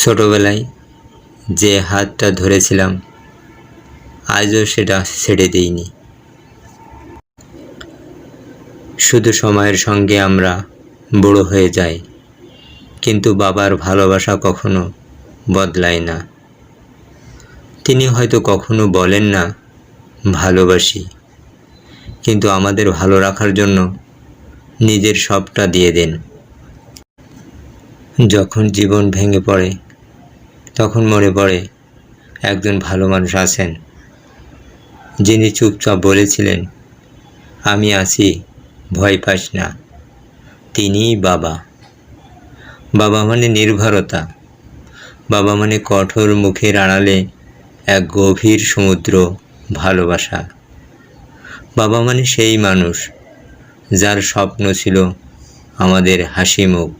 ছোটবেলায় যে হাতটা ধরেছিলাম, আজও সেটা ছেড়ে দিইনি। শুধু সময়ের সঙ্গে আমরা বড় হয়ে যাই, কিন্তু বাবার ভালোবাসা কখনো বদলায় না। তিনি হয়তো কখনো বলেন না, ভালোবাসি। কিন্তু আমাদের ভালো রাখার জন্য নিজের সবটা দিয়ে দেন। যখন জীবন ভেঙে পড়ে, তখন মনে পড়ে, একজন ভালো মানুষ আছেন। যিনি চুপচাপ বলেছিলেন, আমি আছি, ভয় পাস না। তিনিই বাবা। বাবা মানে নির্ভরতা। বাবা মানে কঠোর মুখের আড়ালে এক গভীর সমুদ্র ভালোবাসা। বাবা মানে সেই মানুষ, যার স্বপ্ন ছিল আমাদের হাসি মুখ